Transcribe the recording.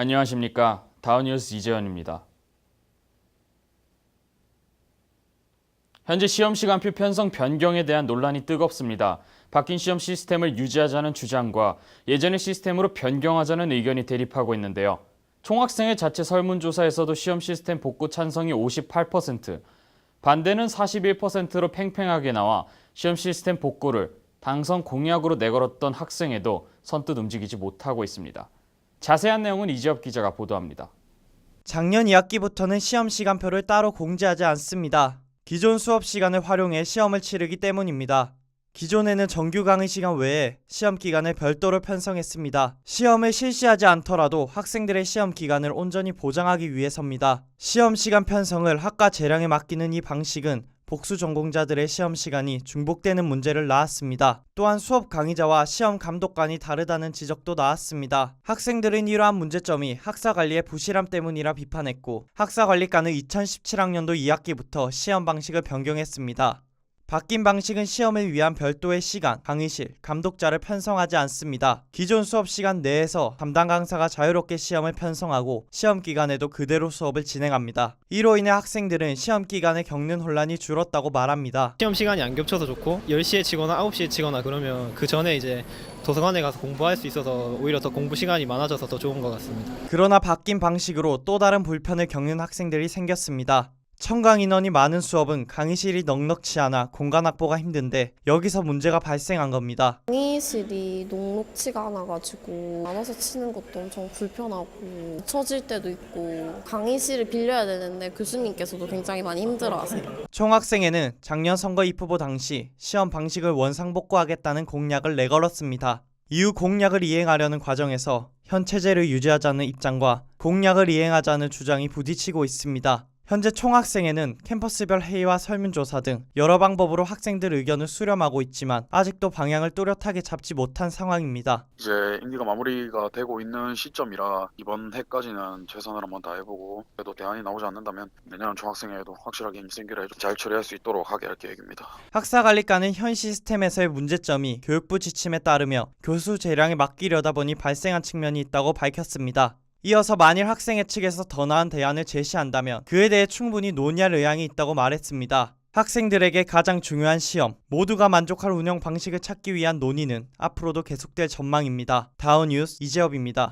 안녕하십니까. 다운뉴스 이재현입니다. 현재 시험 시간표 편성 변경에 대한 논란이 뜨겁습니다. 바뀐 시험 시스템을 유지하자는 주장과 예전의 시스템으로 변경하자는 의견이 대립하고 있는데요. 총학생회 자체 설문조사에서도 시험 시스템 복구 찬성이 58%, 반대는 41%로 팽팽하게 나와 시험 시스템 복구를 당선 공약으로 내걸었던 학생회도 선뜻 움직이지 못하고 있습니다. 자세한 내용은 이지엽 기자가 보도합니다. 작년 2학기부터는 시험 시간표를 따로 공지하지 않습니다. 기존 수업 시간을 활용해 시험을 치르기 때문입니다. 기존에는 정규 강의 시간 외에 시험 기간을 별도로 편성했습니다. 시험을 실시하지 않더라도 학생들의 시험 기간을 온전히 보장하기 위해서입니다. 시험 시간 편성을 학과 재량에 맡기는 이 방식은 복수 전공자들의 시험 시간이 중복되는 문제를 낳았습니다. 또한 수업 강의자와 시험 감독관이 다르다는 지적도 나왔습니다. 학생들은 이러한 문제점이 학사 관리의 부실함 때문이라 비판했고 학사 관리과는 2017학년도 2학기부터 시험 방식을 변경했습니다. 바뀐 방식은 시험을 위한 별도의 시간, 강의실, 감독자를 편성하지 않습니다. 기존 수업 시간 내에서 담당 강사가 자유롭게 시험을 편성하고 시험 기간에도 그대로 수업을 진행합니다. 이로 인해 학생들은 시험 기간에 겪는 혼란이 줄었다고 말합니다. 시험 시간이 안 겹쳐서 좋고 10시에 치거나 9시에 치거나 그러면 그 전에 이제 도서관에 가서 공부할 수 있어서 오히려 더 공부 시간이 많아져서 더 좋은 것 같습니다. 그러나 바뀐 방식으로 또 다른 불편을 겪는 학생들이 생겼습니다. 청강 인원이 많은 수업은 강의실이 넉넉치 않아 공간 확보가 힘든데 여기서 문제가 발생한 겁니다. 강의실이 녹록치가 않아가지고 나눠서 치는 것도 엄청 불편하고 처질 때도 있고 강의실을 빌려야 되는데 교수님께서도 굉장히 많이 힘들어하세요. 총학생회는 작년 선거 입후보 당시 시험 방식을 원상복구하겠다는 공약을 내걸었습니다. 이후 공약을 이행하려는 과정에서 현 체제를 유지하자는 입장과 공약을 이행하자는 주장이 부딪히고 있습니다. 현재 총학생회는 캠퍼스별 회의와 설문조사 등 여러 방법으로 학생들 의견을 수렴하고 있지만 아직도 방향을 또렷하게 잡지 못한 상황입니다. 이제 임기가 마무리가 되고 있는 시점이라 이번 해까지는 최선을 한번 다해보고 그래도 대안이 나오지 않는다면 내년 중학생회에도 확실하게 임기 생기를 해잘 처리할 수 있도록 하게 할 계획입니다. 학사관리과는 현 시스템에서의 문제점이 교육부 지침에 따르며 교수 재량에 맡기려다 보니 발생한 측면이 있다고 밝혔습니다. 이어서 만일 학생회 측에서 더 나은 대안을 제시한다면 그에 대해 충분히 논의할 의향이 있다고 말했습니다. 학생들에게 가장 중요한 시험, 모두가 만족할 운영 방식을 찾기 위한 논의는 앞으로도 계속될 전망입니다. 다운 뉴스 이재업입니다.